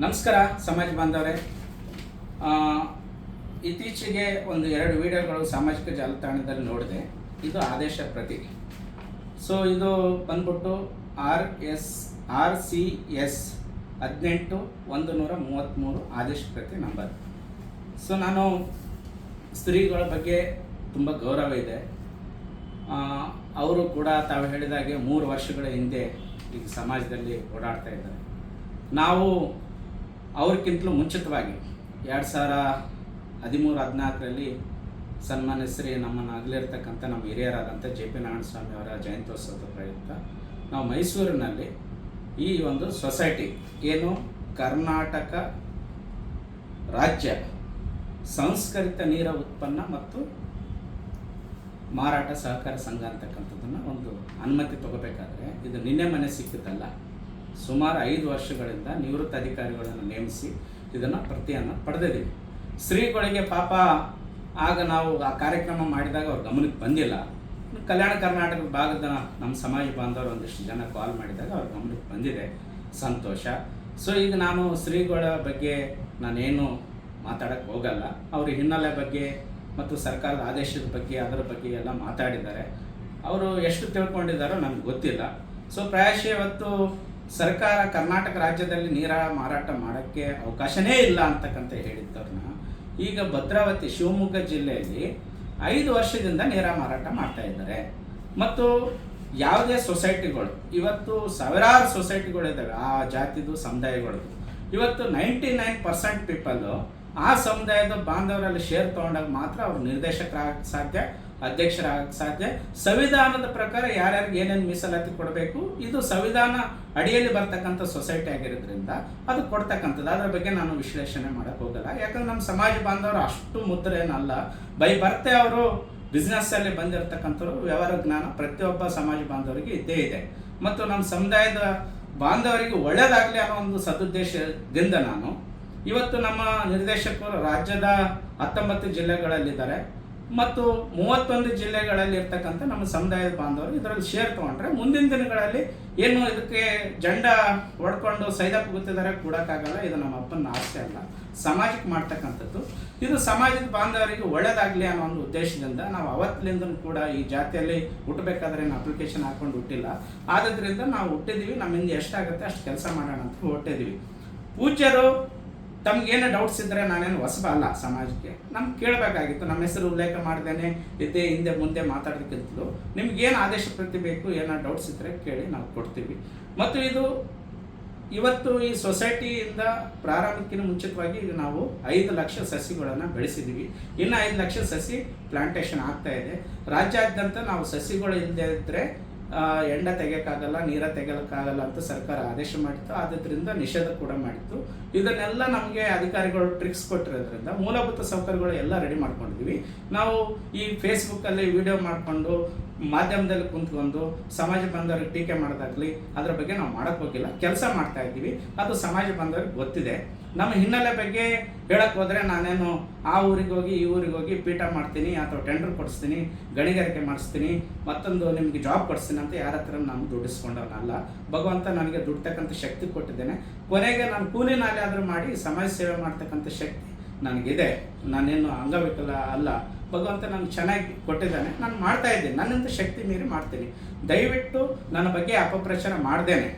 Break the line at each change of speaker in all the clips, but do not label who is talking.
ನಮಸ್ಕಾರ, ಸಮಾಜ ಬಾಂಧವರೇ. ಇತ್ತೀಚೆಗೆ ಒಂದು ಎರಡು ವಿಡಿಯೋಗಳು ಸಾಮಾಜಿಕ ಜಾಲತಾಣದಲ್ಲಿ ನೋಡಿದೆ. ಇದು ಆದೇಶ ಪ್ರತಿ ಸೊ ಇದು ಬಂದ್ಬಿಟ್ಟು R S, R C S ಹದಿನೆಂಟು ಒಂದು ನೂರ ಮೂವತ್ತ್ಮೂರು ಆದೇಶ ಪ್ರತಿ ನಂಬರ್. ಸೊ ನಾನು ಸ್ತ್ರೀಗಳ ಬಗ್ಗೆ ತುಂಬ ಗೌರವ ಇದೆ. ಅವರು ಕೂಡ ತಾವು ಹೇಳಿದಾಗೆ ಮೂರು ವರ್ಷಗಳ ಹಿಂದೆ ಈಗ ಸಮಾಜದಲ್ಲಿ ಓಡಾಡ್ತಾ ಇದ್ದಾರೆ. ನಾವು ಅವ್ರಿಗಿಂತಲೂ ಮುಂಚಿತವಾಗಿ ಎರಡು ಸಾವಿರ ಹದಿಮೂರು, ಹದಿನಾಲ್ಕರಲ್ಲಿ ಸನ್ಮಾನ್ಯ ಶ್ರೀ ನಮ್ಮನ್ನು ಅಗಲಿರ್ತಕ್ಕಂಥ ನಮ್ಮ ಹಿರಿಯರಾದಂಥ ಜೆ ಪಿ ನಾರಾಯಣಸ್ವಾಮಿ ಅವರ ಜಯಂತ್ಯೋತ್ಸವದ ಪ್ರಯುಕ್ತ. ನಾವು ಮೈಸೂರಿನಲ್ಲಿ ಈ ಒಂದು ಸೊಸೈಟಿ ಏನು ಕರ್ನಾಟಕ ರಾಜ್ಯ ಸಂಸ್ಕರಿತ ನೀರ ಉತ್ಪನ್ನ ಮತ್ತು ಮಾರಾಟ ಸಹಕಾರ ಸಂಘ ಅಂತಕ್ಕಂಥದ್ದನ್ನು ಒಂದು ಅನುಮತಿ ತಗೋಬೇಕಾದ್ರೆ ಇದು ನಿನ್ನೆ ಮನೆ ಸಿಕ್ಕಿದ್ದಲ್ಲ. ಸುಮಾರು ಐದು ವರ್ಷಗಳಿಂದ ನಿವೃತ್ತ ಅಧಿಕಾರಿಗಳನ್ನು ನೇಮಿಸಿ ಇದನ್ನು ಪ್ರತಿಯನ್ನು ಪಡೆದಿದ್ದೀವಿ. ಶ್ರೀಗಳಿಗೆ ಪಾಪ ಆಗ ನಾವು ಆ ಕಾರ್ಯಕ್ರಮ ಮಾಡಿದಾಗ ಅವ್ರ ಗಮನಕ್ಕೆ ಬಂದಿಲ್ಲ. ಕಲ್ಯಾಣ ಕರ್ನಾಟಕದ ಭಾಗದ ನಮ್ಮ ಸಮಾಜ ಬಾಂಧವರು ಒಂದಿಷ್ಟು ಜನ ಕಾಲ್ ಮಾಡಿದಾಗ ಅವ್ರ ಗಮನಕ್ಕೆ ಬಂದಿದೆ. ಸಂತೋಷ. ಸೊ ಈಗ ನಾನು ಶ್ರೀಗಳ ಬಗ್ಗೆ ನಾನೇನು ಮಾತಾಡೋಕ್ಕೆ ಹೋಗಲ್ಲ. ಅವ್ರ ಹಿನ್ನೆಲೆ ಬಗ್ಗೆ ಮತ್ತು ಸರ್ಕಾರದ ಆದೇಶದ ಬಗ್ಗೆ, ಅದರ ಬಗ್ಗೆ ಎಲ್ಲ ಮಾತಾಡಿದ್ದಾರೆ. ಅವರು ಎಷ್ಟು ತಿಳ್ಕೊಂಡಿದ್ದಾರೋ ನನಗೆ ಗೊತ್ತಿಲ್ಲ. ಸೊ ಪ್ರಾಯಶಃ ಇವತ್ತು ಸರ್ಕಾರ ಕರ್ನಾಟಕ ರಾಜ್ಯದಲ್ಲಿ ನೀರ ಮಾರಾಟ ಮಾಡೋಕ್ಕೆ ಅವಕಾಶನೇ ಇಲ್ಲ ಅಂತಕ್ಕಂತ ಹೇಳಿದ್ದವ್ರನ್ನ. ಈಗ ಭದ್ರಾವತಿ, ಶಿವಮೊಗ್ಗ ಜಿಲ್ಲೆಯಲ್ಲಿ ಐದು ವರ್ಷದಿಂದ ನೀರ ಮಾರಾಟ ಮಾಡ್ತಾ ಇದ್ದಾರೆ. ಮತ್ತು ಯಾವುದೇ ಸೊಸೈಟಿಗಳು, ಇವತ್ತು ಸಾವಿರಾರು ಸೊಸೈಟಿಗಳಿದ್ದಾವೆ ಆ ಜಾತಿದು ಸಮುದಾಯಗಳು ಇವತ್ತು ನೈಂಟಿ ನೈನ್ ಪರ್ಸೆಂಟ್ ಪೀಪಲ್ಲು ಆ ಸಮುದಾಯದ ಬಾಂಧವರಲ್ಲಿ ಶೇರ್ ತಗೊಂಡಾಗ ಮಾತ್ರ ಅವ್ರು ನಿರ್ದೇಶಕರಾಗಕ್ಕೆ ಸಾಧ್ಯ ಅಧ್ಯಕ್ಷರಾಗಕ್ಕೆ ಸಾಧ್ಯ. ಸಂವಿಧಾನದ ಪ್ರಕಾರ ಯಾರ್ಯಾರಿಗೆ ಏನೇನು ಮೀಸಲಾತಿ ಕೊಡಬೇಕು, ಇದು ಸಂವಿಧಾನ ಅಡಿಯಲ್ಲಿ ಬರ್ತಕ್ಕಂಥ ಸೊಸೈಟಿ ಆಗಿರೋದ್ರಿಂದ ಅದು ಕೊಡ್ತಕ್ಕಂಥದ್ದು. ಅದರ ಬಗ್ಗೆ ನಾನು ವಿಶ್ಲೇಷಣೆ ಮಾಡಕ್ ಹೋಗಲ್ಲ. ಯಾಕಂದ್ರೆ ನಮ್ಮ ಸಮಾಜ ಬಾಂಧವರು ಅಷ್ಟು ಮುದ್ರೆ ಏನಲ್ಲ ಬೈ ಬರ್ತೆ ಅವರು ಬಿಸ್ನೆಸ್ ಅಲ್ಲಿ ಬಂದಿರತಕ್ಕಂಥವ್ರು, ವ್ಯವಹಾರ ಜ್ಞಾನ ಪ್ರತಿಯೊಬ್ಬ ಸಮಾಜ ಬಾಂಧವರಿಗೆ ಇದ್ದೇ ಇದೆ. ಮತ್ತು ನಮ್ಮ ಸಮುದಾಯದ ಬಾಂಧವರಿಗೆ ಒಳ್ಳೇದಾಗಲಿ ಅನ್ನೋ ಒಂದು ಸದುದ್ದೇಶದಿಂದ ನಾನು ಇವತ್ತು ನಮ್ಮ ನಿರ್ದೇಶಕರು ರಾಜ್ಯದ ಹತ್ತೊಂಬತ್ತು ಜಿಲ್ಲೆಗಳಲ್ಲಿದ್ದಾರೆ. ಮತ್ತು ಮೂವತ್ತೊಂದು ಜಿಲ್ಲೆಗಳಲ್ಲಿ ಇರ್ತಕ್ಕಂಥ ನಮ್ಮ ಸಮುದಾಯದ ಬಾಂಧವರು ಇದರಲ್ಲಿ ಶೇರ್ ತಗೊಂಡ್ರೆ ಮುಂದಿನ ದಿನಗಳಲ್ಲಿ ಏನು ಇದಕ್ಕೆ ಜಂಡ ಹೊಡ್ಕೊಂಡು ಸೈದಪ್ಪ ಗೊತ್ತಿದ್ದಾರೆ ಕೂಡಕ್ಕಾಗಲ್ಲ, ಇದು ನಮ್ಮ ಅಪ್ಪನ ಆಸೆ ಅಲ್ಲ. ಸಮಾಜಕ್ಕೆ ಮಾಡ್ತಕ್ಕಂಥದ್ದು. ಇದು ಸಮಾಜದ ಬಾಂಧವರಿಗೆ ಒಳ್ಳೇದಾಗಲಿ ಅನ್ನೋ ಒಂದು ಉದ್ದೇಶದಿಂದ ನಾವು ಅವತ್ತಿನಿಂದ ಕೂಡ ಈ ಜಾತಿಯಲ್ಲಿ ಹುಟ್ಟಬೇಕಾದ್ರೆ ಏನು ಅಪ್ಲಿಕೇಶನ್ ಹಾಕೊಂಡು ಹುಟ್ಟಿಲ್ಲ. ಆದ್ದರಿಂದ ನಾವು ಹುಟ್ಟಿದ್ದೀವಿ ನಮ್ಮಿಂದ ಎಷ್ಟಾಗುತ್ತೆ ಅಷ್ಟು ಕೆಲಸ ಮಾಡೋಣ ಅಂತ ಹೊಟ್ಟಿದ್ದೀವಿ ಪೂಜ್ಯರು ತಮ್ಗೇನು ಡೌಟ್ಸ್ ಇದ್ದರೆ ನಾನೇನು ಹೊಸಬ ಅಲ್ಲ ಸಮಾಜಕ್ಕೆ. ನಮ್ಗೆ ಕೇಳಬೇಕಾಗಿತ್ತು ನಮ್ಮ ಹೆಸರು ಉಲ್ಲೇಖ ಮಾಡ್ದೇನೆ ಇದ್ದೇ ಹಿಂದೆ ಮುಂದೆ ಮಾತಾಡೋದಕ್ಕಿಂತಲೂ ನಿಮ್ಗೇನು ಆದೇಶ ಪ್ರತಿ ಬೇಕು ಏನೋ ಡೌಟ್ಸ್ ಇದ್ದರೆ ಕೇಳಿ ನಾವು ಕೊಡ್ತೀವಿ. ಮತ್ತು ಇದು ಇವತ್ತು ಈ ಸೊಸೈಟಿಯಿಂದ ಪ್ರಾರಂಭಕ್ಕಿಂತ ಮುಂಚಿತವಾಗಿ ನಾವು ಐದು ಲಕ್ಷ ಸಸಿಗಳನ್ನು ಬೆಳೆಸಿದ್ದೀವಿ ಇನ್ನು ಐದು ಲಕ್ಷ ಸಸಿ ಪ್ಲಾಂಟೇಶನ್ ಆಗ್ತಾ ಇದೆ. ರಾಜ್ಯಾದ್ಯಂತ ನಾವು ಸಸಿಗಳು ಇಲ್ಲದೆ ಇದ್ದರೆ ಎಂಡ ತೆಗಿಯೋಕ್ಕಾಗಲ್ಲ, ನೀರ ತೆಗೆಯೋಕ್ಕಾಗಲ್ಲ ಅಂತ ಸರ್ಕಾರ ಆದೇಶ ಮಾಡಿತ್ತು. ಆದ್ದರಿಂದ ನಿಷೇಧ ಕೂಡ ಮಾಡಿತ್ತು. ಇದನ್ನೆಲ್ಲ ನಮಗೆ ಅಧಿಕಾರಿಗಳು ಟ್ರಿಕ್ಸ್ ಕೊಟ್ಟಿರೋದ್ರಿಂದ ಮೂಲಭೂತ ಸೌಕರ್ಯಗಳು ಎಲ್ಲ ರೆಡಿ ಮಾಡ್ಕೊಂಡಿದ್ದೀವಿ ನಾವು ಈ ಫೇಸ್ಬುಕ್ಕಲ್ಲಿ ವಿಡಿಯೋ ಮಾಡಿಕೊಂಡು, ಮಾಧ್ಯಮದಲ್ಲಿ ಕುಂತ್ಕೊಂಡು, ಸಮಾಜ ಬಂದವರಿಗೆ ಟೀಕೆ ಮಾಡೋದಾಗ್ಲಿ, ಅದ್ರ ಬಗ್ಗೆ ನಾವು ಮಾಡಕ್ ಹೋಗಿಲ್ಲ. ಕೆಲಸ ಮಾಡ್ತಾ ಇದ್ದೀವಿ. ಅದು ಸಮಾಜ ಬಂದವರಿಗೆ ಗೊತ್ತಿದೆ. ನಮ್ಮ ಹಿನ್ನೆಲೆ ಬಗ್ಗೆ ಹೇಳಕ್ ಹೋದ್ರೆ ನಾನೇನು ಆ ಊರಿಗೆ ಹೋಗಿ, ಈ ಊರಿಗೆ ಹೋಗಿ ಪೀಠ ಮಾಡ್ತೀನಿ, ಅಥವಾ ಟೆಂಡರ್ ಕೊಡಿಸ್ತೀನಿ, ಗಣಿಗಾರಿಕೆ ಮಾಡಿಸ್ತೀನಿ, ಮತ್ತೊಂದು ನಿಮಗೆ ಜಾಬ್ ಕೊಡಿಸ್ತೀನಿ ಅಂತ ಯಾರ ಹತ್ರ ನಾನು ದುಡ್ಡಿಸ್ಕೊಂಡವನಲ್ಲ ಭಗವಂತ ನನಗೆ ದುಡ್ತಕ್ಕಂಥ ಶಕ್ತಿ ಕೊಟ್ಟಿದ್ದೇನೆ. ಕೊನೆಗೆ ನಾನು ಕೂಲಿ ನಾಲೆ ಆದರೂ ಮಾಡಿ ಸಮಾಜ ಸೇವೆ ಮಾಡ್ತಕ್ಕಂಥ ಶಕ್ತಿ ನನಗಿದೆ. ನಾನೇನು ಅಂಗವಿಕಲ ಅಲ್ಲ. ಭಗವಂತ ನನಗೆ ಚೆನ್ನಾಗಿ ಕೊಟ್ಟಿದ್ದಾನೆ. ನಾನು ಮಾಡ್ತಾ ಇದ್ದೀನಿ. ನನ್ನಿಂದ ಶಕ್ತಿ ಮೀರಿ ಮಾಡ್ತೀನಿ. ದಯವಿಟ್ಟು ನನ್ನ ಬಗ್ಗೆ ಅಪಪ್ರಚಾರ ಮಾಡ್ದೇನೆ.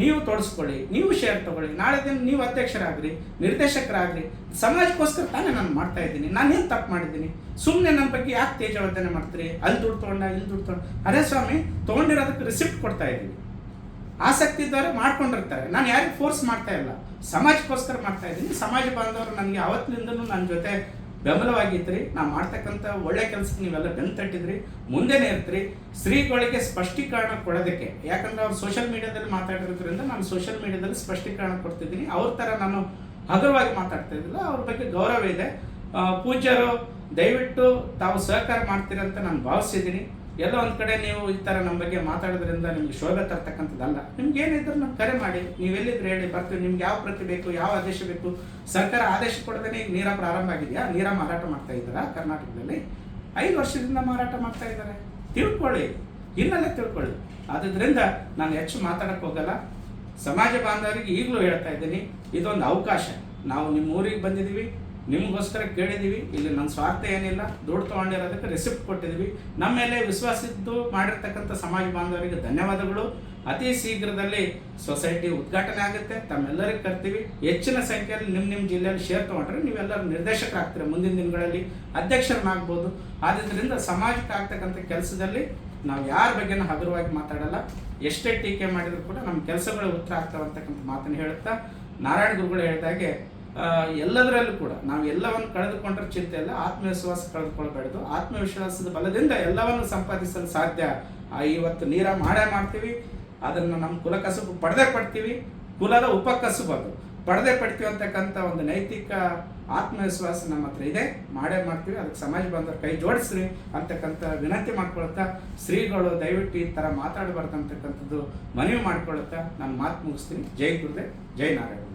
ನೀವು ತೋರಿಸ್ಕೊಳ್ಳಿ, ನೀವು ಶೇರ್ ತಗೊಳ್ಳಿ. ನಾಳೆ ದಿನ ನೀವು ಅಧ್ಯಕ್ಷರಾಗ್ರಿ, ನಿರ್ದೇಶಕರಾಗ್ರಿ. ಸಮಾಜಕ್ಕೋಸ್ಕರ ತಾನೇ ನಾನು ಮಾಡ್ತಾ ಇದ್ದೀನಿ. ಏನು ತಪ್ಪು ಮಾಡಿದ್ದೀನಿ? ಸುಮ್ಮನೆ ನನ್ನ ಬಗ್ಗೆ ಯಾಕೆ ತೇಜವರ್ಧನೆ ಮಾಡ್ತೀರಿ? ಅಲ್ಲಿ ದುಡ್ಡು ತೊಗೊಂಡ, ಇಲ್ಲಿ ದುಡ್ಡು ತೊಗೊಂಡ. ಅರೆ ಸ್ವಾಮಿ, ತೊಗೊಂಡಿರೋದಕ್ಕೆ ರಿಸಿಪ್ಟ್ ಕೊಡ್ತಾ ಇದ್ದೀನಿ. ಆಸಕ್ತಿ ಇದ್ದವರು ಮಾಡ್ಕೊಂಡಿರ್ತಾರೆ. ನಾನು ಯಾರಿಗೂ ಫೋರ್ಸ್ ಮಾಡ್ತಾ ಇಲ್ಲ. ಸಮಾಜಕ್ಕೋಸ್ಕರ ಮಾಡ್ತಾ ಇದ್ದೀನಿ. ಸಮಾಜ ಬಾಂಧವರು ನನಗೆ ಅವತ್ತಿನಿಂದಲೂ ನನ್ನ ಜೊತೆ ಬೆಂಬಲವಾಗಿದ್ರಿ, ನಾವು ಮಾಡ್ತಕ್ಕಂಥ ಒಳ್ಳೆ ಕೆಲಸಕ್ಕೆ ನೀವೆಲ್ಲ ಬೆನ್ ತಟ್ಟಿದ್ರಿ ಮುಂದೆನೇ ಇರ್ತೀರಿ ಸ್ತ್ರೀಗಳಿಗೆ ಸ್ಪಷ್ಟೀಕರಣ ಕೊಡೋದಕ್ಕೆ. ಯಾಕಂದ್ರೆ ಅವ್ರು ಸೋಷಿಯಲ್ ಮೀಡಿಯಾದಲ್ಲಿ ಮಾತಾಡಿರೋದ್ರಿಂದ ನಾನು ಸೋಷಿಯಲ್ ಮೀಡಿಯಾದಲ್ಲಿ ಸ್ಪಷ್ಟೀಕರಣ ಕೊಡ್ತಿದ್ದೀನಿ. ಅವ್ರ ಥರ ನಾನು ಹಗುರವಾಗಿ ಮಾತಾಡ್ತಾ ಇದ್ದಿಲ್ಲ. ಅವ್ರ ಬಗ್ಗೆ ಗೌರವ ಇದೆ. ಪೂಜ್ಯರು, ದಯವಿಟ್ಟು ತಾವು ಸಹಕಾರ ಮಾಡ್ತೀರಂತ ನಾನು ಭಾವಿಸಿದ್ದೀನಿ. ಎಲ್ಲೋ ಒಂದು ಕಡೆ ನೀವು ಈ ಥರ ನಮ್ಮ ಬಗ್ಗೆ ಮಾತಾಡೋದ್ರಿಂದ ನಿಮ್ಗೆ ಶೋಭೆ ತರ್ತಕ್ಕಂಥದ್ದಲ್ಲ. ನಿಮ್ಗೆ ಏನಿದ್ರು ನಾವು ಕರೆ ಮಾಡಿ. ನೀವೆಲ್ಲಿದ್ರೆ ಹೇಳಿ, ಬರ್ತೀವಿ. ನಿಮ್ಗೆ ಯಾವ ಪ್ರತಿ ಬೇಕು, ಯಾವ ಆದೇಶ ಬೇಕು? ಸರ್ಕಾರ ಆದೇಶ ಕೊಡದೇ ಈಗ ನೀರ ಪ್ರಾರಂಭ ಆಗಿದೆಯಾ? ನೀರ ಮಾರಾಟ ಮಾಡ್ತಾ ಇದ್ದಾರಾ ಕರ್ನಾಟಕದಲ್ಲಿ? ಐದು ವರ್ಷದಿಂದ ಮಾರಾಟ ಮಾಡ್ತಾ ಇದ್ದಾರೆ. ತಿಳ್ಕೊಳ್ಳಿ. ಇನ್ನಲ್ಲೇ ತಿಳ್ಕೊಳ್ಳಿ. ಆದ್ದರಿಂದ ನಾನು ಹೆಚ್ಚು ಮಾತಾಡಕ್ಕೆ ಹೋಗಲ್ಲ. ಸಮಾಜ ಬಾಂಧವರಿಗೆ ಈಗಲೂ ಹೇಳ್ತಾ ಇದ್ದೀನಿ, ಇದೊಂದು ಅವಕಾಶ. ನಾವು ನಿಮ್ಮ ಊರಿಗೆ ಬಂದಿದ್ದೀವಿ. ನಿಮಗೋಸ್ಕರ ಕೇಳಿದ್ದೀವಿ ಇಲ್ಲಿ ನನ್ನ ಸ್ವಾರ್ಥ ಏನಿಲ್ಲ, ದುಡ್ಡು ತೊಗೊಂಡಿರೋದಕ್ಕೆ ರಿಸಿಪ್ಟ್ ಕೊಟ್ಟಿದ್ದೀವಿ ನಮ್ಮ ಮೇಲೆ ವಿಶ್ವಾಸಿದ್ದು ಮಾಡಿರ್ತಕ್ಕಂಥ ಸಮಾಜ ಬಾಂಧವರಿಗೆ ಧನ್ಯವಾದಗಳು. ಅತಿ ಶೀಘ್ರದಲ್ಲಿ ಸೊಸೈಟಿ ಉದ್ಘಾಟನೆ ಆಗುತ್ತೆ, ತಮ್ಮೆಲ್ಲರಿಗೆ ಕರ್ತೀವಿ. ಹೆಚ್ಚಿನ ಸಂಖ್ಯೆಯಲ್ಲಿ ನಿಮ್ಮ ನಿಮ್ಮ ಜಿಲ್ಲೆಯಲ್ಲಿ ಶೇರ್ ತೊಗೊಂಡ್ರೆ ನೀವೆಲ್ಲರೂ ನಿರ್ದೇಶಕರಾಗ್ತೀರ ಮುಂದಿನ ದಿನಗಳಲ್ಲಿ, ಅಧ್ಯಕ್ಷರನ್ನಾಗ್ಬೋದು. ಆದ್ದರಿಂದ ಸಮಾಜಕ್ಕೆ ಆಗ್ತಕ್ಕಂಥ ಕೆಲಸದಲ್ಲಿ ನಾವು ಯಾರ ಬಗ್ಗೆನೂ ಹಗುರವಾಗಿ ಮಾತಾಡಲ್ಲ. ಎಷ್ಟೇ ಟೀಕೆ ಮಾಡಿದರೂ ಕೂಡ ನಮ್ಮ ಕೆಲಸಗಳು ಉತ್ತರ ಆಗ್ತಾವೆ ಅಂತಕ್ಕಂಥ ಮಾತನ್ನು ಹೇಳುತ್ತಾ, ನಾರಾಯಣ ಗುರುಗಳು ಹೇಳಿದಾಗೆ ಎಲ್ಲದರಲ್ಲೂ ಕೂಡ ನಾವು ಎಲ್ಲವನ್ನು ಕಳೆದುಕೊಂಡ್ರೆ ಚಿಂತೆ ಇಲ್ಲ, ಆತ್ಮವಿಶ್ವಾಸ ಕಳೆದುಕೊಳ್ಬಾರ್ದು. ಆತ್ಮವಿಶ್ವಾಸದ ಬಲದಿಂದ ಎಲ್ಲವನ್ನು ಸಂಪಾದಿಸಲು ಸಾಧ್ಯ. ಇವತ್ತು ನೀರ ಮಾಡೇ ಮಾಡ್ತೀವಿ, ಅದನ್ನು ನಮ್ಮ ಕುಲ ಕಸುಬು ಪಡೆದೇ ಪಡ್ತೀವಿ, ಕುಲದ ಉಪಕಸುಬು ಅದು. ಪಡೆದೇ ಪಡ್ತೀವಿ ಅಂತಕ್ಕಂಥ ಒಂದು ನೈತಿಕ ಆತ್ಮವಿಶ್ವಾಸ ನಮ್ಮ ಹತ್ರ ಇದೆ, ಮಾಡೇ ಮಾಡ್ತೀವಿ, ಅದಕ್ಕೆ ಸಮಾಜ ಬಾಂಧವರು ಕೈ ಜೋಡಿಸ್ರಿ ಅಂತಕ್ಕಂಥ ವಿನಂತಿ ಮಾಡ್ಕೊಳ್ತಾ, ಶ್ರೀಗಳು ದಯವಿಟ್ಟು ಈ ಥರ ಮಾತಾಡಬಾರ್ದು ಅಂತಕ್ಕಂಥದ್ದು ಮನವಿ ಮಾಡ್ಕೊಳ್ತಾ ನಾನು ಮಾತು ಮುಗಿಸ್ತೀನಿ. ಜೈ ಗುರುದೇ ಜೈ ನಾರಾಯಣ.